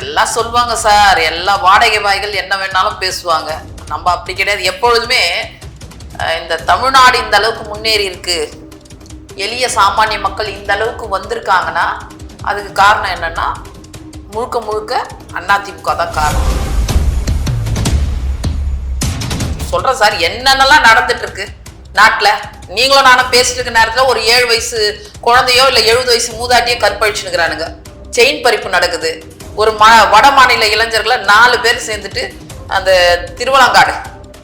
எல்லாம் சொல்லுவாங்க சார். எல்லா வாடகை வாய்கள் என்ன வேணாலும் பேசுவாங்க. நம்ம அப்படி கிடையாது. எப்பொழுதுமே இந்த தமிழ்நாடு இந்த அளவுக்கு முன்னேறி இருக்கு. எளிய சாமானிய மக்கள் இந்த அளவுக்கு வந்திருக்காங்கன்னா அதுக்கு காரணம் என்னன்னா முழுக்க முழுக்க அதிமுக தான் காரணம். சொல்கிறேன் சார். என்னென்னலாம் நடந்துட்டு இருக்கு நாட்டில்? நீங்களும் நானும் பேசிட்டு இருக்க நேரத்தில் ஒரு ஏழு வயசு குழந்தையோ இல்லை எழுபது வயசு மூதாட்டியோ கற்பழிச்சுனுக்கிறானுங்க செயின் பறிப்பு நடக்குது. ஒரு ம வட மாநில இளைஞர்களை நாலு பேர் சேர்ந்துட்டு அந்த திருவலங்காடு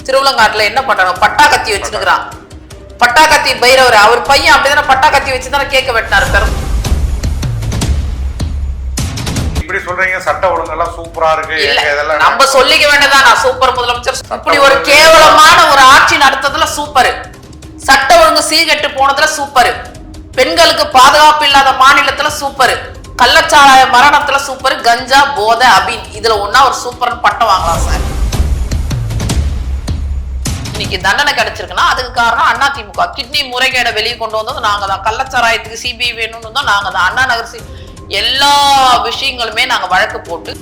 திருவலங்காட்டுல என்ன பண்றாங்க? பட்டா கத்தி வச்சுருக்கிறான். பட்டா கத்தி பைரவர் அவர் பையன் அப்படிதானே பட்டா கத்தி வச்சு தானே கேட்க வெட்டினாரு பெரும். இப்படி சொல்றீங்க சட்ட ஒழுங்கெல்லாம் சூப்பரா இருக்கு. நம்ம சொல்லிக்க வேண்டியதான் நான் சூப்பர் முதலமைச்சர். இப்படி ஒரு கேவலமான ஒரு ஆட்சி நடத்ததுல சூப்பர். சட்ட ஒழுங்கு சீர்கெட்டு போனதுல சூப்பர். பெண்களுக்கு பாதுகாப்பு இல்லாத மாநிலத்துல சூப்பர். கள்ளச்சாராய மரணத்துல சூப்பர் கஞ்சா போதை அபின். இதுல ஒன்னா ஒரு சூப்பர்னு பட்டம் வாங்கலாம் சார் இன்னைக்கு தண்டனை கிடைச்சிருக்குன்னா அதுக்கு காரணம் அண்ணா திமுக. கிட்னி முறைகேடை வெளியே கொண்டு வந்தது நாங்க தான். கள்ளச்சாராயத்துக்கு சிபிஐ வேணும்னு தான் நாங்க தான். அண்ணா நகர் சி எல்லா விஷயங்களுமே நாங்க வழக்கு போட்டு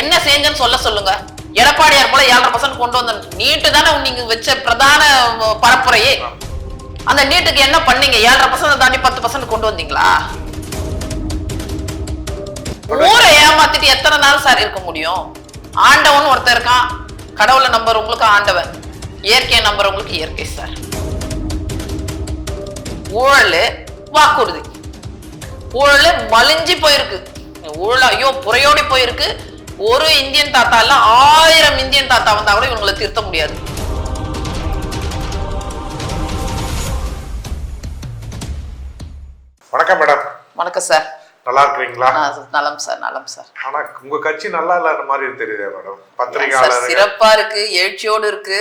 என்ன செஞ்சேன்னு சொல்ல சொல்லுங்க. எடப்பாடியார் போல ஏழரை பர்சன்ட் கொண்டு வந்த நீட்டு தானே நீங்க வச்ச பிரதான பரப்புரையே. அந்த நீட்டுக்கு என்ன பண்ணீங்க? ஏழரை பர்சன்ட் தாண்டி பத்து பர்சன்ட் கொண்டு வந்தீங்களா? ஊரை ஏமாத்திட்டு எத்தனை நாள் சார் இருக்க முடியும்? ஆண்டவன் ஒருத்தன் இருக்கான். கடவுளை நம்பர் உங்களுக்கு ஆண்டவன். இயற்கையை நம்பர் உங்களுக்கு இயற்கை சார். ஊழல் வாக்குறுதி. ஊழல் மலிஞ்சு போயிருக்கு. ஊழல் ஐயோ புறையோடி போயிருக்கு. ஒரு இந்தியன் தாத்தா இல்ல ஆயிரம் இந்தியன் தாத்தா வந்தா கூட இவங்களை திருத்த முடியாது. வணக்கம் மேடம். வணக்கம் சார். நல்லா இருக்கிறீங்களா? நலம் சார் நலம் சார். ஆனா உங்க கட்சி நல்லா இல்லாத மாதிரி தெரியுதே மேடம். பத்திரிகையாளர் சிறப்பா இருக்கு எழுச்சியோடு இருக்கு.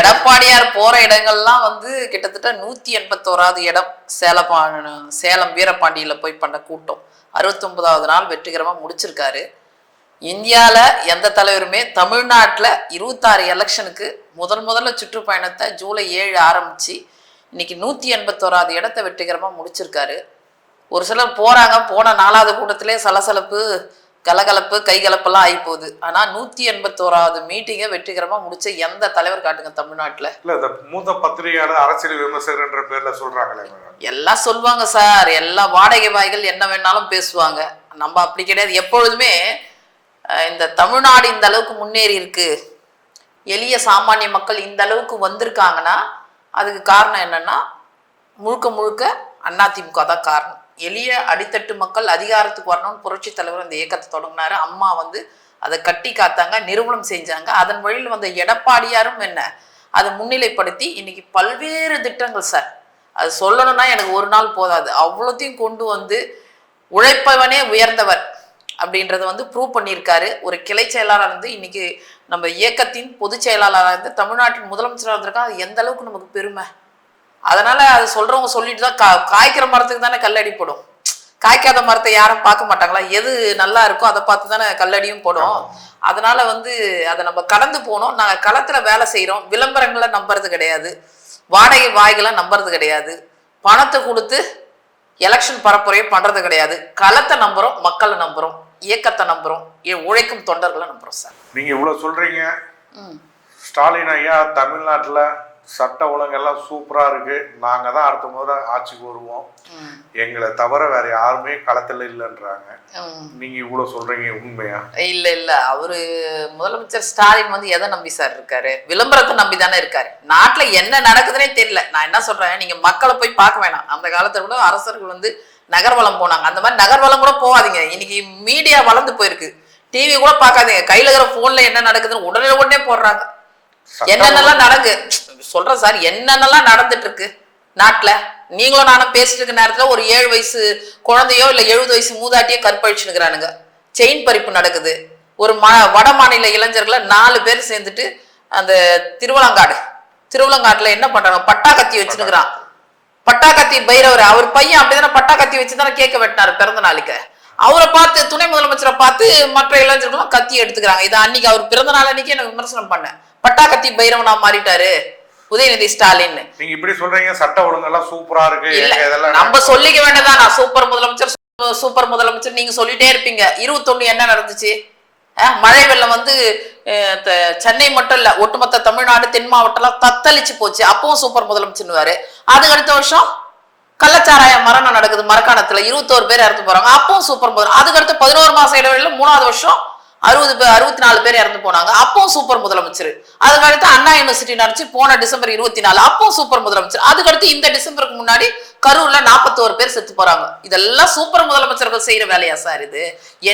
எடப்பாடியார் போற இடங்கள்லாம் வந்து கிட்டத்தட்ட நூத்தி எண்பத்தோராவது இடம் சேலம் சேலம் வீரபாண்டியில போய் பண்ண கூட்டம். அறுபத்தொன்பதாவது நாள் வெற்றிகரமா முடிச்சிருக்காரு. இந்தியால எந்த தலைவருமே தமிழ்நாட்டுல இருபத்தாறு எலெக்ஷனுக்கு முதல் முதல்ல சுற்றுப்பயணத்தை ஜூலை ஏழு ஆரம்பிச்சு இன்னைக்கு நூத்தி எண்பத்தோராவது இடத்தை வெற்றிகரமா முடிச்சிருக்காரு. ஒரு சிலர் போறாங்க போன நாலாவது கூட்டத்திலே சலசலப்பு கலகலப்பு கைகலப்பெல்லாம் ஆகி போகுது ஆனா நூத்தி எண்பத்தோராவது மீட்டிங்கை வெற்றிகரமா முடிச்ச எந்த தலைவர் காட்டுங்க தமிழ்நாட்டுல? இல்ல இந்த மூத்த பத்திரிகையாளர் அரசியல் விமர்சகர் என்ற பேர்ல சொல்றாங்களே எல்லாம் சொல்லுவாங்க சார். எல்லா வாடகை வாய்கள் என்ன வேணாலும் பேசுவாங்க. நம்ம அப்படி கிடையாது. எப்பொழுதுமே இந்த தமிழ்நாடு இந்த அளவுக்கு முன்னேறி இருக்கு. எளிய சாமானிய மக்கள் இந்த அளவுக்கு வந்திருக்காங்கன்னா அதுக்கு காரணம் என்னன்னா முழுக்க முழுக்க அதிமுக தான் காரணம். எளிய அடித்தட்டு மக்கள் அதிகாரத்துக்கு வரணும்னு புரட்சி தலைவர் அந்த இயக்கத்தை தொடங்கினாரு. அம்மா வந்து அதை கட்டி காத்தாங்க நிறுவனம் செஞ்சாங்க. அதன் வழியில் வந்த எடப்பாடியாரும் என்ன அதை முன்னிலைப்படுத்தி இன்னைக்கு பல்வேறு திட்டங்கள் சார். அது சொல்லணும்னா எனக்கு ஒரு நாள் போதாது. அவ்வளோத்தையும் கொண்டு வந்து உழைப்பவனே உயர்ந்தவர். அப்படின்றத வந்து ப்ரூவ் பண்ணியிருக்காரு. ஒரு கிளை செயலாளர் இருந்து இன்னைக்கு நம்ம இயக்கத்தின் பொதுச் செயலாளராக இருந்து தமிழ்நாட்டின் முதலமைச்சராக இருந்திருக்கா அது எந்த அளவுக்கு நமக்கு பெருமை? அதனால அது சொல்றவங்க சொல்லிட்டு தான் கா காய்க்கிற மரத்துக்கு தானே கல்லடி போடும். காய்க்காத மரத்தை யாரும் பார்க்க மாட்டாங்களா? எது நல்லா இருக்கோ அதை பார்த்து தானே கல்லடியும் போடும். அதனால வந்து அதை நம்ம கடந்து போனோம். நாங்க களத்துல வேலை செய்றோம். விளம்பரங்களை நம்புறது கிடையாது. வாடகை வாய்களை நம்புறது கிடையாது. பணத்தை கொடுத்து எலெக்ஷன் பரப்புரையை பண்றது கிடையாது. களத்தை நம்புறோம். மக்களை நம்புறோம். இயக்கத்தை நம்புறோம். இ- உழைக்கும் தொண்டர்களை நம்புறோம் சார். நீங்க இவ்வளவு சொல்றீங்க. ம். ஸ்டாலின் ஐயா தமிழ்நாட்டுல சட்ட ஒழுங்கெல்லாம் சூப்பரா இருக்கு. நாங்க தான் அடுத்த முறை ஆட்சிக்கு வருவோம். எங்களை தவிர வேற யாருமே களத்துல இல்லைன்றாங்க. ம். நீங்க இவ்வளவு சொல்றீங்க உண்மையா? இல்ல இல்ல. அவரு முதலமைச்சர் ஸ்டாலின் வந்து எதை நம்பி சார் இருக்காரு? விளம்பரத்தை நம்பி தானே இருக்காரு. நாட்டுல என்ன நடக்குதுன்னே தெரியல. நான் என்ன சொல்றேன் நீங்க மக்களை போய் பார்க்க வேணாம். அந்த காலத்துல கூட அரசர்கள் வந்து நகர்வலம் போனாங்க. அந்த மாதிரி நகர்வலம் கூட போகாதீங்க. இன்னைக்கு மீடியா வளர்ந்து போயிருக்கு. டிவி கூட பார்க்காதீங்க. கையில இருக்கிற போன்ல என்ன நடக்குதுன்னு உடனே உடனே போடுறாங்க. என்னென்னலாம் நடக்கு? சொல்றேன் சார் என்னென்னலாம் நடந்துட்டு இருக்கு நாட்டுல? நீங்களும் நானும் பேசிட்டு இருக்க நேரத்துல ஒரு ஏழு வயசு குழந்தையோ இல்ல எழுபது வயசு மூதாட்டியோ கற்பழிச்சுனுக்குறானுங்க செயின் பறிப்பு நடக்குது. ஒரு ம வட மாநில இளைஞர்களை நாலு பேர் சேர்ந்துட்டு அந்த திருவலங்காடு திருவலங்காட்டுல என்ன பண்றாங்க? பட்டா கத்தி வச்சுனுக்குறான் பட்டா கத்தி பைரவர் அவர் பையன் அப்படிதானே பட்டா கத்தி வச்சு தானே கேட்க வெட்டினாரு பிறந்த நாளுக்கு. அவரை பார்த்து துணை முதலமைச்சரை பார்த்து மற்ற இளைஞர்களும் கத்தி எடுத்துக்கிறாங்க. இது அன்னைக்கு அவர் பிறந்த நாள் அன்னைக்கு எனக்கு விமர்சனம் பண்ணேன். பட்டா கத்தி பைரவனா மாறிட்டாரு. உதயநிதி ஸ்டாலின் நீங்க இப்படி சொல்றீங்க சட்ட ஒழுங்கெல்லாம் சூப்பரா இருக்கு. நம்ம சொல்லிக்க வேண்டியதான் நான் சூப்பர் முதலமைச்சர் சூப்பர் முதலமைச்சர் நீங்க சொல்லிட்டே இருப்பீங்க. இருபத்தொன்னு என்ன நடந்துச்சு? மழை வெள்ளம் வந்து த- சென்னை மட்டும் இல்ல ஒட்டுமொத்த தமிழ்நாடு தென் மாவட்டம்லாம் தத்தளிச்சு போச்சு. அப்பவும் சூப்பர் முதலமைச்சர்னுவாரு. அதுக்கு அடுத்த வருஷம் கள்ளச்சாராய மரணம் நடக்குது மரக்காணத்துல. இருபத்தோரு பேர் இறந்து போறாங்க. அப்பவும் சூப்பர் முதல் அதுக்கடுத்து பதினோரு மாசம் இடைவெளியில மூணாவது வருஷம் அறுபது பேர் அறுபத்தி நாலு பேர் இறந்து போனாங்க. அப்பவும் சூப்பர் முதலமைச்சர். அதுக்கடுத்து அண்ணா யூனிவர்சிட்டி நடந்துச்சு. போன டிசம்பர் இருபத்தி நாலு அப்பவும் சூப்பர் முதலமைச்சர். அதுக்கடுத்து இந்த டிசம்பருக்கு முன்னாடி கரூர்ல நாற்பத்தோரு பேர் செத்து போறாங்க. இதெல்லாம் சூப்பர் முதலமைச்சர்கள் செய்யற வேலையா சார் இது?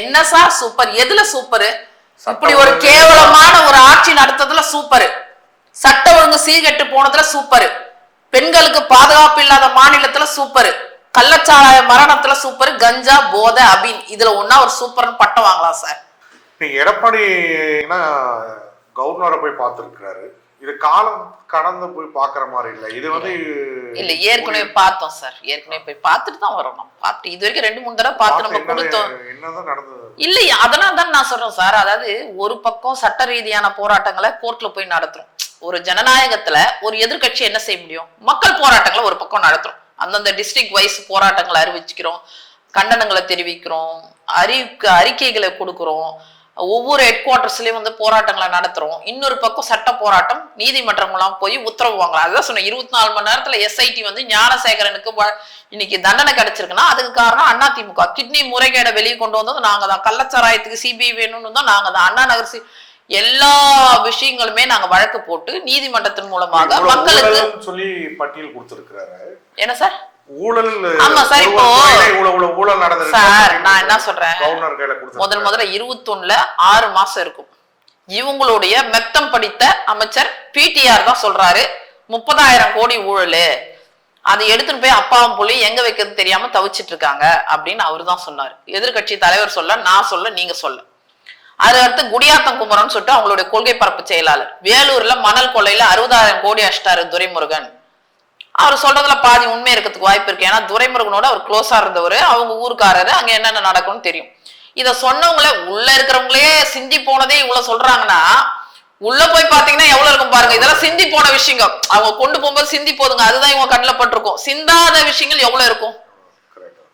என்ன சார் சூப்பர் எதுல சூப்பர் இப்படி ஒரு கேவலமான ஒரு ஆட்சி நடத்துறதுல சூப்பர் சட்ட ஒழுங்கு சீர்கெட்டு போனதுல சூப்பர் பெண்களுக்கு பாதுகாப்பு இல்லாத மாநிலத்துல சூப்பர் கள்ளச்சாராய மரணத்துல சூப்பர் கஞ்சா போதை அபின். இதுல ஒன்னா ஒரு சூப்பர்னு பட்டம் வாங்கலாம் சார். நீங்க எடப்பாடினா கவர்னரை போய் பார்த்துருக்கிறாரு. இது காலம் கடந்து போய் பார்க்குற மாதிரி இல்லை. இது வந்து இல்ல ஏற்கனவே பார்த்தோம் சார். ஏற்கனவே போய் பார்த்துட்டு தான் வரோம் நம்ம. பார்த்து இது வரைக்கும் ரெண்டு மூணு தடவை பார்த்து நம்ம கொடுத்தோம். என்னது- என்னதான் நடந்தது? இல்லையா அதனால தான் நான் சொல்றேன் சார். அதாவது ஒரு பக்கம் சட்ட ரீதியான போராட்டங்களை கோர்ட்ல போய் நடத்துறோம். ஒரு ஜனநாயகத்துல ஒரு எதிர்க்கட்சி என்ன செய்ய முடியும்? மக்கள் போராட்டங்களை ஒரு பக்கம் நடத்துறோம். அந்தந்த டிஸ்ட்ரிக்ட் வைஸ் போராட்டங்களை அறிவிச்சுக்கிறோம். கண்டனங்களை தெரிவிக்கிறோம். அறிவிக்க அறிக்கைகளை கொடுக்குறோம். ஒவ்வொரு ஹெட் குவார்டர்ஸ்லயும் வந்து போராட்டங்களை நடத்துறோம். இன்னொரு பக்கம் சட்ட போராட்டம் நீதிமன்றங்கள்லாம் போய் உத்தரவு வாங்கலாம் அதுதான் சொன்னேன் இருபத்தி நாலு மணி நேரத்துல எஸ்ஐடி வந்து ஞானசேகரனுக்கு இன்னைக்கு தண்டனை கிடைச்சிருக்குன்னா அதுக்கு காரணம் அதிமுக கிட்னி முறைகேடை வெளியே கொண்டு வந்தது நாங்க தான். கள்ளச்சாராயத்துக்கு சிபிஐ வேணும்னு தான் நாங்க தான். அண்ணா நகர் சி எல்லா விஷயங்களுமே நாங்க வழக்கு போட்டு நீதிமன்றத்தின் மூலமாக மக்களுக்கு சொல்லி பட்டியல் கொடுத்திருக்கிறாரு. என்ன சார்? ஊழல் ஆமா சார், இப்போ- ஊழல் சார் நான் என்ன சொல்றேன்? முதல் முதல்ல இருபத்தொன்னுல ஆறு மாசம் இருக்கும். இவங்களுடைய மெத்தம் படித்த அமைச்சர் பிடிஆர் தான் சொல்றாரு முப்பதாயிரம் கோடி ஊழல். அதை எடுத்துட்டு போய் அப்பாவும் புள்ளி எங்க வைக்கிறது தெரியாம தவிச்சிட்டு இருக்காங்க அப்படின்னு அவரு தான் சொன்னாரு. எதிர்க்கட்சி தலைவர் சொல்ல நான் சொல்ல நீங்க சொல்ல. அது அடுத்து குடியாத்தம் குமரன் சொல்லிட்டு அவங்களுடைய கொள்கை பரப்பு செயலாளர். வேலூர்ல மணல் கொள்ளையில அறுபதாயிரம் கோடி அஷ்டாரு துரைமுருகன். அவர் சொல்றதுல பாதி உண்மை இருக்கிறதுக்கு வாய்ப்பு இருக்கு. ஏன்னா துரைமுருகனோட அவர் க்ளோஸா இருந்தவர். அவங்க ஊருக்காரரு. அங்க என்னென்ன நடக்கும்னு தெரியும். இதை சொன்னவங்களே உள்ள இருக்கிறவங்களே சிந்தி போனதே இவ்வளவு சொல்றாங்கன்னா உள்ள போய் பாத்தீங்கன்னா எவ்வளவு இருக்கும் பாருங்க. இதெல்லாம் சிந்தி போன விஷயங்கள். அவங்க கொண்டு போகும்போது சிந்தி போதுங்க. அதுதான் இவங்க கண்ணில் பட்டிருக்கும். சிந்தாத விஷயங்கள் எவ்வளவு இருக்கும்?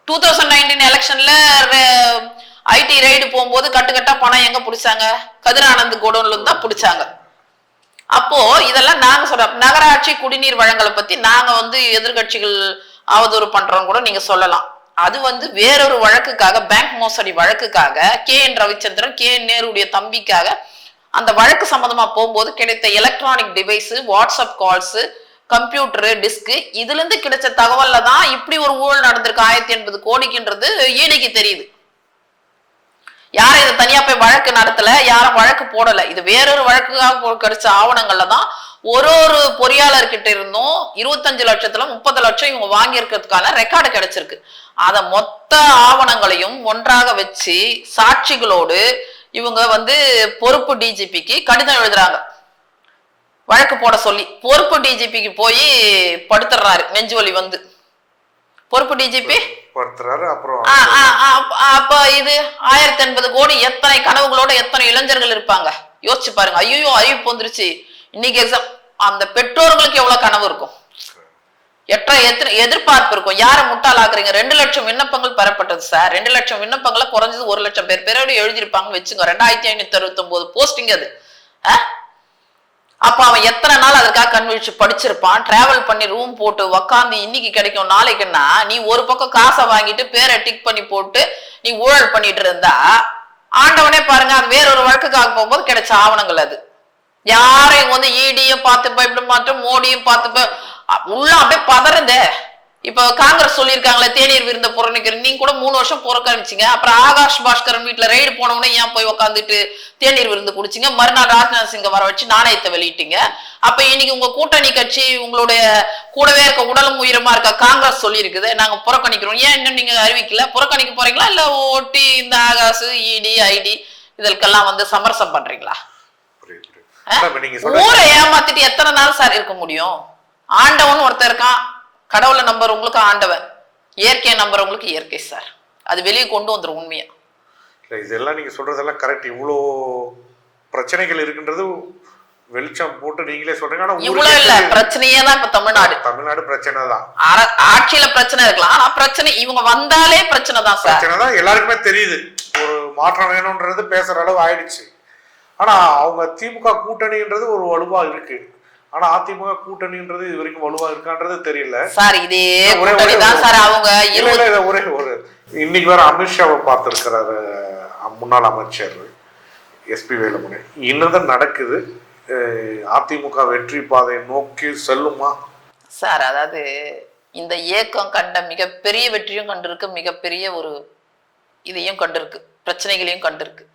டூ தௌசண்ட் நைன்டீன் எலெக்ஷன்ல ஐடி ரைடு போகும்போது கட்டுக்கட்டா பணம் எங்க பிடிச்சாங்க? கதிரானந்த் கோடவுன்ல இருந்து தான் பிடிச்சாங்க. அப்போ இதெல்லாம் நாங்க சொல்றோம். நகராட்சி குடிநீர் வழங்கலை பத்தி நாங்க வந்து எதிர்க்கட்சிகள் அவதூறு பண்றோம் கூட நீங்க சொல்லலாம். அது வந்து வேறொரு வழக்குக்காக பேங்க் மோசடி வழக்குக்காக K N Ravichandran K N நேருடைய தம்பிக்காக அந்த வழக்கு சம்பந்தமா போகும்போது கிடைத்த electronic device WhatsApp calls computer disk இதுல இருந்து கிடைச்ச தகவல்ல தான் இப்படி ஒரு ஊழல் நடந்திருக்கு. ஆயிரத்தி எண்பது கோடிக்குன்றது ஈடிக்கு தெரியுது. யாரும் இதை தனியா போய் வழக்கு நடத்தல யாரும் வழக்கு போடல. இது வேறொரு வழக்குக்காக கிடைச்ச ஆவணங்கள்ல தான் ஒரு ஒரு பொறியாளர்கிட்ட இருந்தும் இருபத்தஞ்சு லட்சத்துல முப்பது லட்சம் இவங்க வாங்கியிருக்கிறதுக்கான ரெக்கார்டு கிடைச்சிருக்கு. அத மொத்த ஆவணங்களையும் ஒன்றாக வச்சு சாட்சிகளோடு இவங்க வந்து பொறுப்பு டிஜிபிக்கு கடிதம் எழுதுறாங்க. வழக்கு போட சொல்லி. பொறுப்பு டிஜிபிக்கு போய் படுத்துடுறாரு நெஞ்சுவலி வந்து. பொறுப்பு டிஜிபி ஒருத்தராரு அப்புறம் அப்ப- இது ஆயிரத்தி எண்பது கோடி எத்தனை கனவுகளோட எத்தனை இளைஞர்கள் இருப்பாங்க? யோசிச்சு பாருங்க. ஐயோ அறிவிப்பு வந்துருச்சு. இன்னைக்கு எக்ஸாம் அந்த பெற்றோர்களுக்கு எவ்வளவு கனவு இருக்கும்? எட்ட எதிர்பார்ப்பு இருக்கும். யாரை முட்டாளாக்குறீங்க? ரெண்டு லட்சம் விண்ணப்பங்கள் பெறப்பட்டது சார் ரெண்டு லட்சம் விண்ணப்பங்களை குறைஞ்சது ஒரு லட்சம் பேர். பேரோட எழுதியிருப்பாங்கன்னு வச்சுங்க ரெண்டாயிரத்தி ஐநூத்தி அறுபத்தி ஒன்பது போஸ்டிங் அது? அப்ப அவன் எத்தனை நாள் அதுக்காக கண் படிச்சிருப்பான்? டிராவல் பண்ணி ரூம் போட்டு உக்காந்து இன்னைக்கு கிடைக்கும் நாளைக்குன்னா நீ ஒரு பக்கம் காசை வாங்கிட்டு பேரை டிக் பண்ணி போட்டு நீ ஊழல் பண்ணிட்டு இருந்தா ஆண்டவனே பாருங்க அது வேறொரு வழக்குக்காக போகும்போது கிடைச்ச ஆவணங்கள் அது. யாரையும் வந்து ஈடியும் பார்த்து இப்படி மாட்டோம் மோடியும் பார்த்து உள்ள அப்படியே பதறதே. இப்ப காங்கிரஸ் சொல்லியிருக்காங்களே தேநீர் விருந்த புறநிக்கிற நீங்க கூட மூணு வருஷம் புறக்கணிச்சிங்க அப்புறம் ஆகாஷ் பாஸ்கரன் வீட்டுல ரைடு போனவனே ஏன் போய் உக்காந்துட்டு தேநீர் விருந்து குடிச்சிங்க? மறுநாள் ராஜ்நாத் சிங்க வர வச்சு நாணயத்தை வெளியிட்டீங்க. அப்ப இன்னைக்கு உங்க கூட்டணி கட்சி உங்களுடைய கூடவே இருக்க உடலும் உயிரமா இருக்க காங்கிரஸ் சொல்லியிருக்குது. நாங்க புறக்கணிக்கிறோம். ஏன் இன்னும் நீங்க அறிவிக்கல? புறக்கணிக்க போறீங்களா? இல்ல ஓட்டி இந்த ஆகாசு இடி ஐடி இதற்கெல்லாம் வந்து சமரசம் பண்றீங்களா? ஊரை ஏமாத்திட்டு எத்தனை நாள் சார் இருக்க முடியும்? ஆண்டவன் ஒருத்தன் இருக்கான். கடவுளை நம்புறவங்களுக்கு ஆண்டவன் இயற்கையை நம்புறவங்களுக்கு இயற்கை சார். அது வெளியே கொண்டு வந்துரும் உண்மையா. இல்ல இதெல்லாம் நீங்க சொல்றதெல்லாம் கரெக்ட் இவ்வளோ பிரச்சனைகள் இருக்குன்றது வெளிச்சம் போட்டு நீங்களே சொல்றீங்க. ஆனா இவ்வளவு இல்ல. பிரச்சனையே தான் இப்ப தமிழ்நாடு. தமிழ்நாடு பிரச்சனை தான். ஆட்சியில பிரச்சனை இருக்கலாம் ஆனா பிரச்சனை இவங்க வந்தாலே பிரச்சனை தான் சார். பிரச்சனை தான் எல்லாருக்குமே தெரியுது. ஒரு மாற்றம் வேணும்ன்றது பேசுற அளவு ஆயிடுச்சு. ஆனா அவங்க திமுக கூட்டணின்றது ஒரு வலுவா இருக்கு. ஆனா அதிமுக கூட்டணின்றது இது வரைக்கும் வலுவா இருக்கான்றது தெரியல. சார் இதே ஒரே- தான் சார் அவங்க. ஒரே ஒரு இன்னைக்கு வேற அமித்ஷாவை பார்த்திருக்கிறாரு முன்னாள் அமைச்சர் எஸ்பி வேலுமணி. இன்னும் நடக்குது. அதிமுக வெற்றி பாதை நோக்கி செல்லுமா? சார் அதாவது இந்த இயக்கம் கண்ட மிகப்பெரிய வெற்றியும் கண்டிருக்கு மிகப்பெரிய ஒரு இதையும் கண்டிருக்கு பிரச்சனைகளையும் கண்டிருக்கு.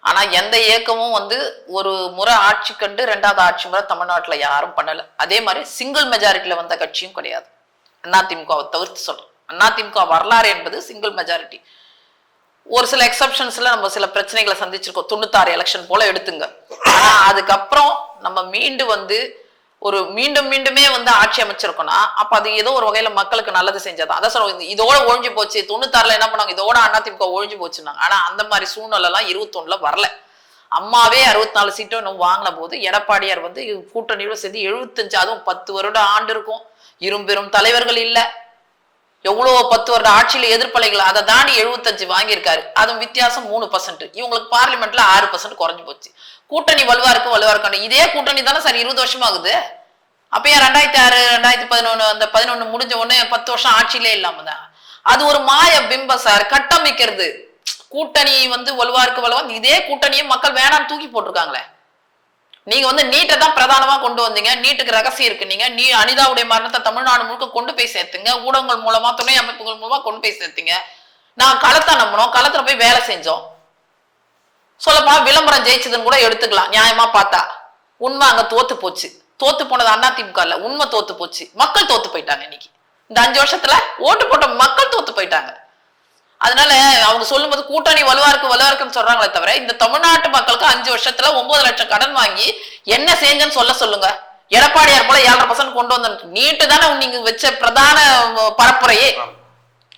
ஆனா எந்த இயக்கமும் வந்து ஒரு முறை ஆட்சி கண்டு ரெண்டாவது ஆட்சி முறை தமிழ்நாட்டில் யாரும் பண்ணல. அதே மாதிரி சிங்கிள் மெஜாரிட்டியில் வந்த கட்சியும் கிடையாது. அதிமுகவை தவிர்த்து சொல்றேன் அதிமுக வரலாறு என்பது சிங்கிள் மெஜாரிட்டி ஒரு சில எக்ஸப்ஷன்ஸ்ல நம்ம சில பிரச்சனைகளை சந்திச்சிருக்கோம். தொண்ணூத்தாறு எலெக்ஷன் போல எடுத்துங்க. ஆனா அதுக்கப்புறம் நம்ம மீண்டு வந்து ஒரு மீண்டும் மீண்டுமே வந்து ஆட்சி அமைச்சிருக்கோம்னா அப்ப அது ஏதோ ஒரு வகையில மக்களுக்கு நல்லது செஞ்சதான் அதான் சொல்லுவோம் இதோட ஒழிஞ்சு போச்சு தொண்ணூத்தாறுல என்ன பண்ணாங்க? இதோட அதிமுக ஒழிஞ்சு போச்சுனாங்க ஆனா அந்த மாதிரி சூழ்நிலை எல்லாம் இருபத்தொன்னுல வரல. அம்மாவே அறுபத்தி நாலு சீட்டும் இன்னும் வாங்கின போது எடப்பாடியார் வந்து கூட்டணியோட சேர்ந்து எழுபத்தஞ்சு அதுவும் பத்து வருட ஆண்டு இருக்கும். இரும்பெரும் தலைவர்கள் இல்லை. எவ்வளோ பத்து வருட ஆட்சியில் எதிர்ப்பலைகள் அதை தாண்டி எழுபத்தஞ்சு வாங்கியிருக்காரு. அதுவும் வித்தியாசம் மூணு பர்சன்ட் இவங்களுக்கு பார்லிமெண்ட்ல ஆறு பர்சன்ட் குறைஞ்சு போச்சு. கூட்டணி வலுவா இருக்கும் வலுவா இருக்காண்டு இதே கூட்டணி தானே சார் இருபது வருஷம் ஆகுது அப்ப ஏன் ரெண்டாயிரத்தி ஆறு ரெண்டாயிரத்தி பதினொன்று அந்த பதினொன்று முடிஞ்ச உடனே பத்து வருஷம் ஆட்சியிலே இல்லாம தான். அது ஒரு மாய பிம்பம் சார் கட்டமைக்கிறது. கூட்டணி வந்து வலுவா இருக்கு வலுவா இதே கூட்டணியை மக்கள் வேணாம்னு தூக்கி போட்டிருக்காங்களே. நீங்க வந்து நீட்டை தான் பிரதானமா கொண்டு வந்தீங்க. நீட்டுக்கு ரகசியம் இருக்கு நீங்க. நீ அனிதாவுடைய மரணத்தை தமிழ்நாடு முழுக்க கொண்டு போய் சேர்த்துங்க. ஊடகங்கள் மூலமா துணை அமைப்புகள் மூலமா கொண்டு போய் சேர்த்தீங்க. நான் களத்தை நம்பினோம். களத்துல போய் வேலை செஞ்சோம். சொல்லப்போனா விளம்பரம் ஜெயிச்சதுன்னு கூட எடுத்துக்கலாம். நியாயமா பார்த்தா. உண்மை அங்க தோத்து போச்சு. தோத்து போனது அண்ணா திமுக இல்ல. உண்மை தோத்து போச்சு. மக்கள் தோத்து போயிட்டாங்க இன்னைக்கு. இந்த அஞ்சு வருஷத்துல ஓட்டு போட்ட மக்கள் தோத்து போயிட்டாங்க. அதனால அவங்க சொல்லும்போது கூட்டணி வலுவா இருக்கு வலுவா இருக்குன்னு சொல்றாங்களே தவிர இந்த தமிழ்நாட்டு மக்களுக்கு அஞ்சு வருஷத்துல ஒன்பது லட்சம் கடன் வாங்கி என்ன செஞ்சேன்னு சொல்ல சொல்லுங்க. எடப்பாடியார் போல ஏழரை பர்சன்ட் கொண்டு வந்த நீட்டு தானே நீங்க வச்ச பிரதான பரப்புரையே.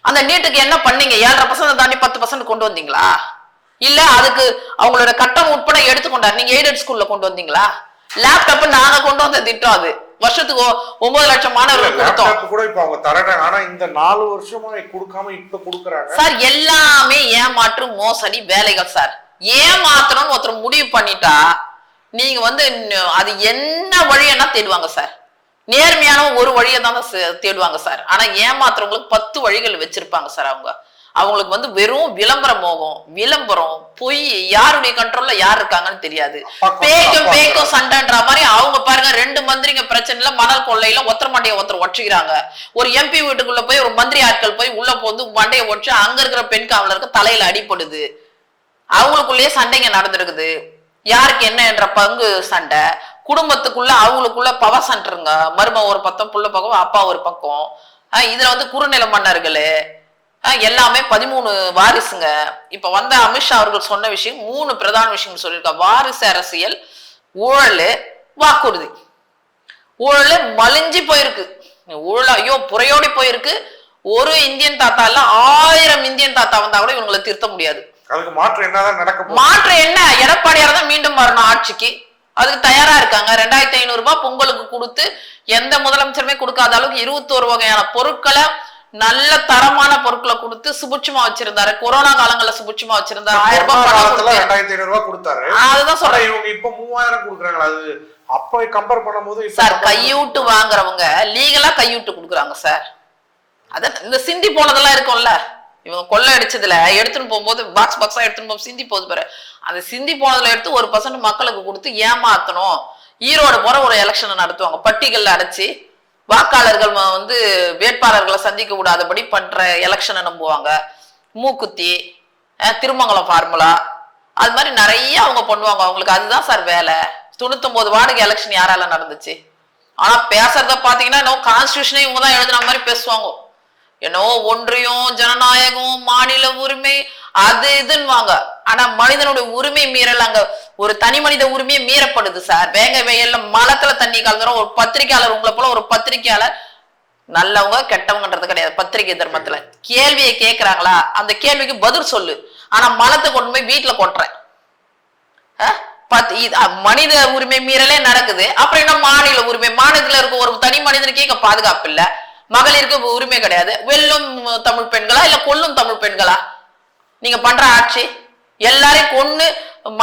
அந்த நீட்டுக்கு என்ன பண்ணீங்க? ஏழரை பர்சன்ட் தாண்டி பத்து பர்சன்ட் கொண்டு வந்தீங்களா? இல்ல அதுக்கு அவங்களோட கட்டணம் உட்பட எடுத்துக்கொண்டார். நீங்க எய்டட் ஸ்கூல்ல கொண்டு வந்தீங்களா? லேப்டாப் நாங்க கொண்டு வந்த திட்டம் அது. வருஷத்துக்கு ஒன்பது லட்சம் மாணவர்களுக்கு கொடுத்தோம். கூட இப்ப அவங்க தரட்டாங்க ஆனா இந்த நாலு வருஷமா கொடுக்காம இப்ப கொடுக்குறாங்க. சார் எல்லாமே ஏமாற்று மோசடி வேலைகள் சார். ஏமாத்தணும்னு ஒருத்தர் முடிவு பண்ணிட்டா நீங்க வந்து அது என்ன வழியன்னா தேடுவாங்க சார். நேர்மையான ஒரு வழியை தான் தேடுவாங்க சார். ஆனா ஏமாத்துறவங்களுக்கு பத்து வழிகள் வச்சிருப்பாங்க சார் அவங்க. அவங்களுக்கு வந்து வெறும் விளம்பர மோகம் விளம்பரம் பொய் யாருடைய கண்ட்ரோல்ல யார் இருக்காங்கன்னு தெரியாது. அப்பா பேய்க்கும் சண்டைன்ற மாதிரி அவங்க பாருங்க ரெண்டு மந்திரிங்க பிரச்சனைல மணல் கொள்ளையில ஒருத்தர் மண்டைய ஒருத்தர் ஒற்றிக்கிறாங்க ஒரு எம்பி வீட்டுக்குள்ள போய் ஒரு மந்திரி ஆட்கள் போய் உள்ள போந்து மண்டைய ஒற்றி அங்க இருக்கிற பெண் காவலருக்கு தலையில அடிப்படுது அவங்களுக்குள்ளேயே சண்டைங்க நடந்திருக்குது. யாருக்கு என்ன என்ற பங்கு சண்டை. குடும்பத்துக்குள்ள அவங்களுக்குள்ள பவர் சண்டைங்க மரும ஒரு பக்கம் புள்ள பக்கம் அப்பா ஒரு பக்கம். இதுல வந்து குறுநில மன்னர்களு எல்லாமே பதிமூணு வாரிசுங்க. இப்ப வந்த அமித்ஷா அவர்கள் சொன்ன விஷயம் மூணு பிரதான விஷயம் சொல்லியிருக்காங்க வாரிசு அரசியல் ஊழல் வாக்குறுதி. ஊழல் மலிஞ்சு போயிருக்கு. ஊழல் ஐயோ புறையோடி போயிருக்கு. ஒரு இந்தியன் தாத்தா இல்ல ஆயிரம் இந்தியன் தாத்தா வந்தா கூட இவங்களை திருத்த முடியாது. அதுக்கு மாற்றம் என்னதான் நடக்க போகுது? மாற்றம் என்ன? எடப்பாடியார் தான் மீண்டும் வரணும் ஆட்சிக்கு. அதுக்கு தயாரா இருக்காங்க. ரெண்டாயிரத்தி ஐநூறு ரூபாய் பொங்கலுக்கு கொடுத்து எந்த முதலமைச்சருமே கொடுக்காத அளவுக்கு இருபத்தோரு வகையான பொருட்களை நல்ல தரமான பொருட்களை கொடுத்து சுபிட்சமா வச்சிருந்தாரு. கொரோனா காலங்கள்ல சுபிட்சமா வச்சிருந்தாரு. ஆயிரம் ரூபாய் ரெண்டாயிரத்தி ஐநூறு ரூபாய் கொடுத்தாரு. அதுதான் சொல்றேன். இவங்க இப்ப மூவாயிரம் கொடுக்குறாங்களா? அது அப்ப கம்பேர் பண்ணும்போது சார் கையூட்டு வாங்குறவங்க லீகலா கையூட்டு கொடுக்குறாங்க சார். அதான் இந்த சிந்தி போனதெல்லாம் இருக்கும்ல. இவங்க கொள்ளை அடிச்சதுல எடுத்துன்னு போகும்போது பாக்ஸ் பாக்ஸா எடுத்துன்னு போகும் சிந்தி போகுது பாரு. அந்த சிந்தி போனதுல எடுத்து ஒரு பர்சன்ட் மக்களுக்கு கொடுத்து ஏமாத்தணும். ஈரோடு போற ஒரு எலெக்ஷனை நடத்துவாங்க. பட்டிகள்ல அடைச்சு வாக்காளர்கள் வந்து வேட்பாளர்களை சந்திக்க கூடாதபடி பண்ற எலெக்ஷனை நம்புவாங்க. மூக்குத்தி திருமங்கலம் ஃபார்முலா அது மாதிரி நிறைய அவங்க பண்ணுவாங்க. அவங்களுக்கு அதுதான் சார் வேலை. தொண்ணூத்தொன்பது வார்டுக்கு எலெக்ஷன் யாரால நடந்துச்சு? ஆனா பேசுறத பாத்தீங்கன்னா என்னவோ கான்ஸ்டியூஷனே இவங்க தான் எழுதுன மாதிரி பேசுவாங்க. என்னோ ஒன்றியம் ஜனநாயகம் மாநில உரிமை அது இதுன்னு வாங்க ஆனா மனிதனுடைய உரிமை மீறல் அங்க ஒரு தனி மனித உரிமையே மீறப்படுது சார். வேங்க வெயில்ல மலத்துல தண்ணி கலந்துரும். ஒரு பத்திரிக்கையாளர் உங்களை போல ஒரு பத்திரிக்கையாளர் நல்லவங்க கெட்டவங்கன்றது கிடையாது பத்திரிகை தர்மத்துல. கேள்வியை கேக்குறாங்களா? அந்த கேள்விக்கு பதில் சொல்லு. ஆனா மலத்தை கொண்டு போய் வீட்டுல கொட்டுறேன். இது மனித உரிமை மீறலே நடக்குது. அப்புறம் என்ன மாநில உரிமை? மாநிலத்துல இருக்க ஒரு தனி மனிதனுக்கே இங்க பாதுகாப்பு இல்ல. மகளிருக்கு உரிமை கிடையாது. வெல்லும் தமிழ் பெண்களா? இல்ல கொல்லும் தமிழ் பெண்களா? நீங்க பண்ற ஆட்சி எல்லாரையும் கொண்டு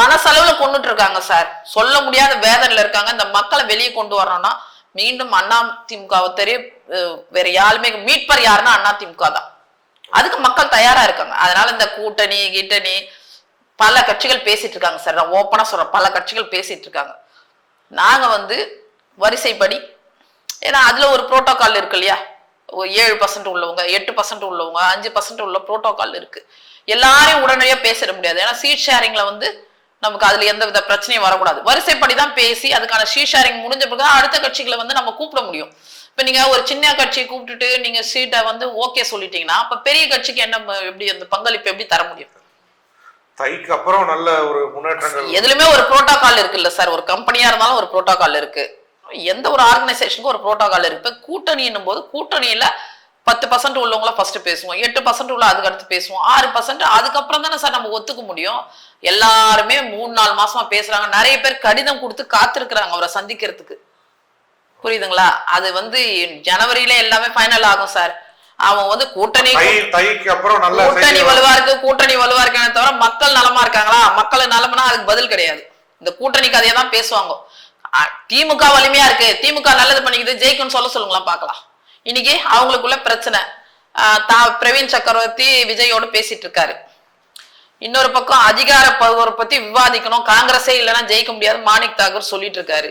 மனசளவுல கொன்னுட்டு இருக்காங்க சார் சொல்ல முடியாத வேதனையில இருக்காங்க. இந்த மக்களை வெளியே கொண்டு வரணும்னா மீண்டும் அண்ணா திமுகவை தெரிய வேற யாருமே மீட்பர் யாருன்னா அண்ணா திமுக தான். அதுக்கு மக்கள் தயாரா இருக்காங்க. அதனால இந்த கூட்டணி கீட்டணி பல கட்சிகள் பேசிட்டு இருக்காங்க சார் நான் ஓப்பனா சொல்றேன். பல கட்சிகள் பேசிட்டு இருக்காங்க. நாங்க வந்து வரிசைப்படி ஏன்னா அதுல ஒரு புரோட்டோகால் இருக்கு இல்லையா? ஏழு பர்சன்ட் உள்ளவங்க எட்டு பர்சன்ட் உள்ளவங்க அஞ்சு பர்சன்ட் உள்ள புரோட்டோகால் இருக்கு. எல்லாரையும் உடனடியா பேசிட முடியாது. ஏன்னா சீட் ஷேரிங்ல வந்து நமக்கு அதுல எந்த வித பிரச்சனையும் வரக்கூடாது. வரிசைப்படி தான் பேசி அதுக்கான சீட் ஷேரிங் முடிஞ்ச பிறகு அடுத்த கட்சிகளை வந்து நம்ம கூப்பிட முடியும். இப்ப நீங்க ஒரு சின்ன கட்சியை கூப்பிட்டுட்டு நீங்க சீட்டை வந்து ஓகே சொல்லிட்டீங்கன்னா அப்ப பெரிய கட்சிக்கு என்ன எப்படி அந்த பங்களிப்பு எப்படி தர முடியும்? தைக்கு அப்புறம் நல்ல ஒரு முன்னேற்றங்கள். எதுலுமே ஒரு புரோட்டோகால் இருக்குல்ல சார் ஒரு கம்பெனியா இருந்தாலும் ஒரு புரோட்டோகால் இருக்கு. எந்த ஒரு ஆர்கனைசேஷனுக்கும் ஒரு புரோட்டோகால் இருக்கு. கூட்டணின்னும் போது கூட்டணியில பத்து பர்சன்ட் உள்ளவங்கள ஃபர்ஸ்ட் பேசுவோம் எட்டு பர்சன்ட் உள்ள அதுக்கு அடுத்து பேசுவோம் ஆறு பர்சன்ட் அதுக்கப்புறம் தானே சார் நம்ம ஒத்துக்க முடியும். எல்லாருமே மூணு நாலு மாசமா பேசுறாங்க. நிறைய பேர் கடிதம் கொடுத்து காத்திருக்கிறாங்க அவரை சந்திக்கிறதுக்கு. புரியுதுங்களா? அது வந்து ஜனவரியில எல்லாமே ஃபைனல் ஆகும் சார். அவன் வந்து கூட்டணி கூட்டணி வலுவா இருக்கு கூட்டணி வலுவா இருக்கானே தவிர மக்கள் நலமா இருக்காங்களா? மக்கள் நலம்னா அதுக்கு பதில் கிடையாது. இந்த கூட்டணி கதையை தான் பேசுவாங்க திமுக வலிமையா இருக்கு. திமுக நல்லது பண்ணிக்குது. ஜெயிக்கும்னு சொல்ல சொல்லுங்களா பார்க்கலாம். இன்னைக்கு அவங்களுக்குள்ள பிரச்சனை. தா பிரவீன் சக்கரவர்த்தி விஜயோடு பேசிட்டு இருக்காரு. இன்னொரு பக்கம் அதிகார பகுவரை பத்தி விவாதிக்கணும். காங்கிரஸே இல்லைன்னா ஜெயிக்க முடியாது. மாணிக் தாகூர் சொல்லிட்டு இருக்காரு.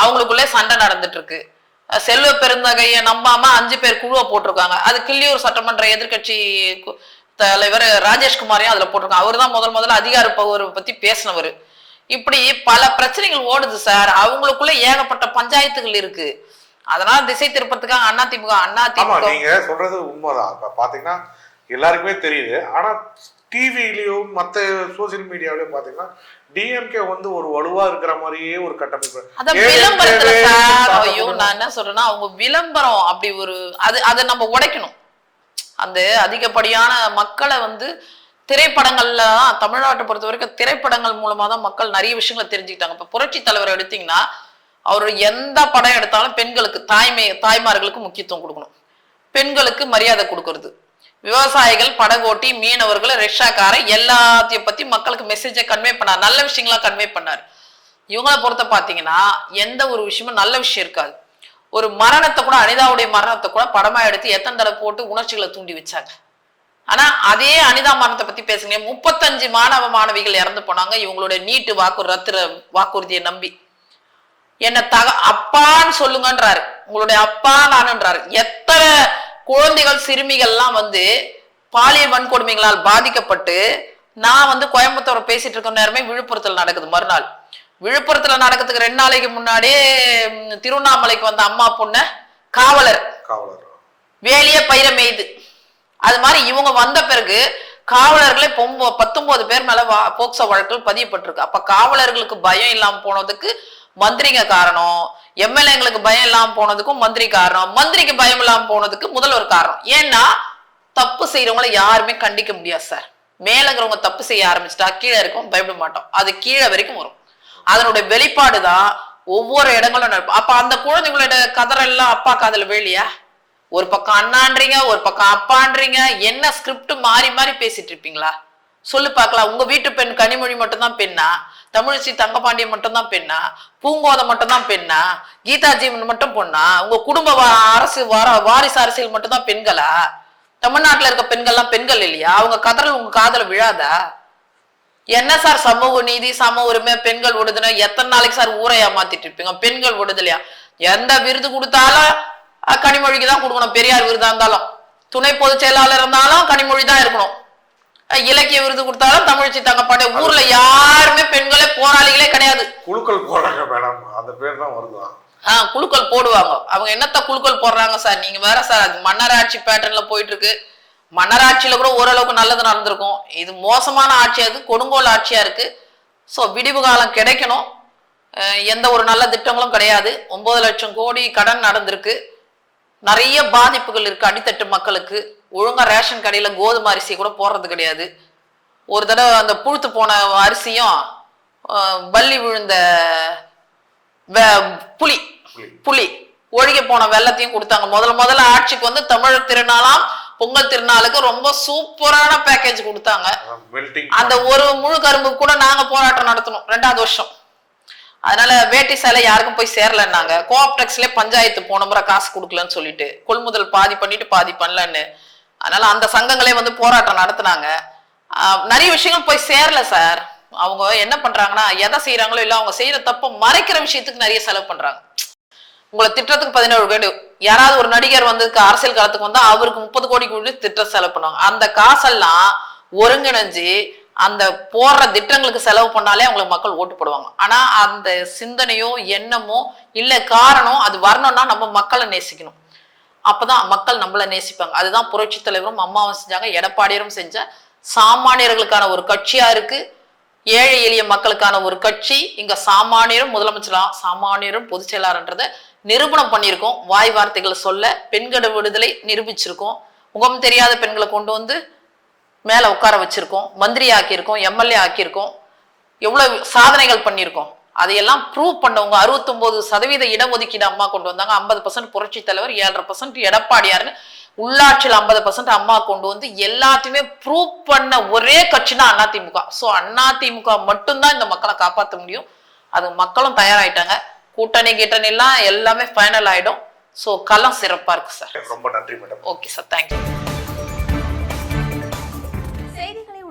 அவங்களுக்குள்ளே சண்டை நடந்துட்டு இருக்கு. செல்வ பெருந்தகையை நம்பாம அஞ்சு பேர் குழுவை போட்டிருக்காங்க. அது கிள்ளியூர் சட்டமன்ற எதிர்க்கட்சி தலைவர் ராஜேஷ்குமாரையும் அதுல போட்டிருக்காங்க. அவர் தான் முதல் முதல்ல அதிகார பகுவரை பத்தி பேசினவர். இப்படி பல பிரச்சனைகள் ஓடுது சார். அவங்களுக்குள்ள ஏகப்பட்ட பஞ்சாயத்துகள் இருக்கு. அதனால திசை திருப்பத்துக்காக அண்ணா திமுக அண்ணா திமுக நீங்க சொல்றது உண்மைதான் இப்ப பாத்தீங்கன்னா எல்லாருக்குமே தெரியுது ஆனா டிவிலயும் மத்த சோசியல் மீடியாவிலயும் பாத்தீங்கன்னா டிஎம்கே வந்து ஒரு வலுவா இருக்கிற மாதிரியே ஒரு கட்டமைப்பு அத விளம்பரத்துல ஐயோ. நான் என்ன சொல்றேன்னா அவங்க விளம்பரம் அப்படி ஒரு அது அதை நம்ம உடைக்கணும் அந்த அதிகப்படியான மக்களை வந்து திரைப்படங்கள்ல தமிழ்நாட்டை பொறுத்த வரைக்கும் திரைப்படங்கள் மூலமா தான் மக்கள் நிறைய விஷயங்களை தெரிஞ்சுக்கிட்டாங்க இப்ப புரட்சி தலைவர் எடுத்தீங்கன்னா அவர் எந்த படம் எடுத்தாலும் பெண்களுக்கு தாய்மை தாய்மார்களுக்கு முக்கியத்துவம் கொடுக்கணும். பெண்களுக்கு மரியாதை கொடுக்கறது. விவசாயிகள் படகோட்டி மீனவர்கள் ரிக்ஷாக்கார எல்லாத்தையும் பத்தி மக்களுக்கு மெசேஜை கன்வே பண்ணார். நல்ல விஷயங்களா கன்வே பண்ணார். இவங்கள பொறுத்த பாத்தீங்கன்னா எந்த ஒரு விஷயமும் நல்ல விஷயம் இருக்காது. ஒரு மரணத்தை கூட அனிதாவுடைய மரணத்தை கூட படமா எடுத்து எத்தனை தடவை போட்டு உணர்ச்சிகளை தூண்டி வச்சாங்க. ஆனா அதே அனிதா மரணத்தை பத்தி பேசுங்க. முப்பத்தஞ்சு மாணவ மாணவிகள் இறந்து போனாங்க. இவங்களுடைய நீட்டு வாக்கு ரத்து வாக்குறுதியை நம்பி. என்ன தக அப்பான்னு சொல்லுங்கன்றாரு. உங்களுடைய அப்பா நானுன்றாரு. எத்தனை குழந்தைகள் சிறுமிகள்லாம் வந்து பாலியல் வன்கொடுமைகளால் பாதிக்கப்பட்டு நான் வந்து கோயம்புத்தூர் பேசிட்டு இருக்க நேரமே விழுப்புரத்துல நடக்குது மறுநாள். விழுப்புரத்துல நடக்கிறதுக்கு ரெண்டு நாளைக்கு முன்னாடியே திருவண்ணாமலைக்கு வந்த அம்மா பொண்ண காவலர். காவலர்? வேலியே பயிர மேய்து. அது மாதிரி இவங்க வந்த பிறகு காவலர்களே பொம்போ பத்தொன்பது பேர் மேல வா போக்சோ வழக்குகள் பதியப்பட்டிருக்கு. அப்ப காவலர்களுக்கு பயம் இல்லாம போனதுக்கு மந்திரிங்க காரணம். எம்எல்ஏங்களுக்கு பயம் இல்லாமல் போனதுக்கும் மந்திரி காரணம். மந்திரிக்கு பயம் இல்லாமல் போனதுக்கு முதல்வர் காரணம். ஏன்னா தப்பு செய்யறவங்கள யாருமே கண்டிக்க முடியாது சார். மேல இருக்கிறவங்க தப்பு செய்ய ஆரம்பிச்சிட்டா கீழே இருக்கும் பயப்பட மாட்டோம். அது கீழே வரைக்கும் வரும். அதனுடைய வெளிப்பாடு தான் ஒவ்வொரு இடங்களும் நடக்கும். அப்ப அந்த குழந்தைங்களோட கதறெல்லாம் அப்பா காதல வேலியா ஒரு பக்கம் அண்ணான்றீங்க ஒரு பக்கம் அப்பான்றீங்க. என்ன ஸ்கிரிப்ட் மாறி மாறி பேசிட்டு இருப்பீங்களா? சொல்லு பார்க்கலாம். உங்க வீட்டு பெண் கனிமொழி மட்டும்தான் பெண்ணா? தமிழிசை தங்கபாண்டியன் மட்டும்தான் பெண்ணா? பூங்கோதை மட்டும்தான் பெண்ணா? கீதா ஜீவன் மட்டும் பொண்ணா? உங்க குடும்ப அரசு வார வாரிசு அரசியல் மட்டும்தான் பெண்களா? தமிழ்நாட்டில் இருக்க பெண்கள்லாம் பெண்கள் இல்லையா? அவங்க கதறல் உங்க காதல விழாதா? என்ன சார் சமூக நீதி சம உரிமை பெண்கள் விடுதலை எத்தனை நாளைக்கு சார் ஊரை ஏமாத்திட்டு இருப்பீங்க? பெண்கள் விடுதலையா எந்த விருது கொடுத்தாலும் கனிமொழிக்கு தான் கொடுக்கணும். பெரியார் விருதா இருந்தாலும். துணை பொதுச் செயலாளர் இருந்தாலும் கனிமொழி தான் இருக்கணும். இலக்கிய விருது கொடுத்தாலும் தமிழ்ச்சி தங்கப்பாண்டிய ஊர்ல யாருமே பெண்களே போராளிகளே கிடையாது. குழுக்கள் போடுறாங்க மேடம். அந்த பேர் தான் வருதான் ஆஹ் குழுக்கள் போடுவாங்க. அவங்க என்னத்த குழுக்கள் போடுறாங்க சார்? நீங்க வேற சார் அது மன்னராட்சி பேட்டர்ன்ல போயிட்டு இருக்கு. மன்னராட்சியில கூட ஓரளவுக்கு நல்லது நடந்திருக்கும். இது மோசமான ஆட்சியா இருக்கு கொடுங்கோல் ஆட்சியா இருக்கு. ஸோ விடிவு காலம் கிடைக்கணும். எந்த ஒரு நல்ல திட்டங்களும் கிடையாது. ஒன்பது லட்சம் கோடி கடன் நடந்திருக்கு. நிறைய பாதிப்புகள் இருக்கு அடித்தட்டு மக்களுக்கு. ஒழுங்கா ரேஷன் கடையில கோதுமை அரிசி கூட போடுறது கிடையாது. ஒரு தடவை அந்த புழுத்து போன அரிசியும் வள்ளி விழுந்த புலி புலி. ஒழுகி போன வெள்ளத்தையும் கொடுத்தாங்க. முதல்ல முதல்ல ஆட்சிக்கு வந்து தமிழர் திருநாளாம் பொங்கல் திருநாளுக்கு ரொம்ப சூப்பரான பேக்கேஜ் கொடுத்தாங்க. அந்த ஒரு முழு கரும்பு கூட நாங்க போராட்டம் நடத்தணும் ரெண்டாவது வருஷம். அதனால வேட்டி சேலை யாருக்கும் போய் சேரலன்னாங்க. கோஆப்டெக்ஸ்ல பஞ்சாயத்து போன முறை காசு கொடுக்கலன்னு சொல்லிட்டு கொள்முதல் பாதி பண்ணிட்டு பாதி பண்ணலன்னு அதனால அந்த சங்கங்களே வந்து போராட்டம் நடத்துனாங்க. நிறைய விஷயங்கள் போய் சேரல சார். அவங்க என்ன பண்றாங்கன்னா எதை செய்யறாங்களோ இல்ல அவங்க செய்யற தப்ப மறைக்கிற விஷயத்துக்கு நிறைய செலவு பண்றாங்க. உங்களை திட்டத்துக்கு பதினேழு கோடி யாராவது ஒரு நடிகர் வந்து அரசியல் காலத்துக்கு வந்தா அவருக்கு முப்பது கோடி கூட திட்டம் செலவு பண்ணுவாங்க. அந்த காசெல்லாம் ஒருங்கிணைஞ்சு அந்த போடுற திட்டங்களுக்கு செலவு பண்ணாலே அவங்களுக்கு மக்கள் ஓட்டு போடுவாங்க. ஆனா அந்த சிந்தனையோ எண்ணமோ இல்ல காரணம் அது வரணும்னா நம்ம மக்களை நேசிக்கணும். அப்பதான் மக்கள் நம்மள நேசிப்பாங்க. அதுதான் புரட்சி தலைவரும் அம்மாவும் செஞ்சாங்க எடப்பாடியரும் செஞ்ச சாமானியர்களுக்கான ஒரு கட்சியா இருக்கு. ஏழை எளிய மக்களுக்கான ஒரு கட்சி. இங்க சாமானியரும் முதலமைச்சரா சாமானியரும் பொதுச் செயலாளர்ன்றத நிரூபணம் பண்ணியிருக்கோம். வாய் வார்த்தைகளை சொல்ல பெண்கள விடுதலை நிரூபிச்சிருக்கோம். முகம் தெரியாத பெண்களை கொண்டு வந்து மேல உட்கார வச்சிருக்கோம். மந்திரி ஆக்கியிருக்கோம் எம்எல்ஏ ஆக்கியிருக்கோம். எவ்வளவு சாதனைகள் பண்ணியிருக்கோம். அதையெல்லாம் ப்ரூவ் பண்ணவங்க 69% சதவீத இடஒதுக்கீடு அம்மா கொண்டு வந்தாங்க. ஐம்பது பர்சன்ட் புரட்சி தலைவர் ஏழரை பர்சன்ட் எடப்பாடியார்னு உள்ளாட்சியில் ஐம்பது பர்சன்ட் அம்மா கொண்டு வந்து எல்லாத்தையுமே ப்ரூவ் பண்ண ஒரே கட்சினா அதிமுக. ஸோ அதிமுக மட்டும்தான் இந்த மக்களை காப்பாற்ற முடியும். அது மக்களும் தயாராயிட்டாங்க. கூட்டணி கீட்டணி எல்லாம் எல்லாமே ஃபைனல் ஆயிடும். ஸோ களம் சிறப்பா இருக்கு சார் ரொம்ப நன்றி மேடம் ஓகே சார் தேங்க்யூ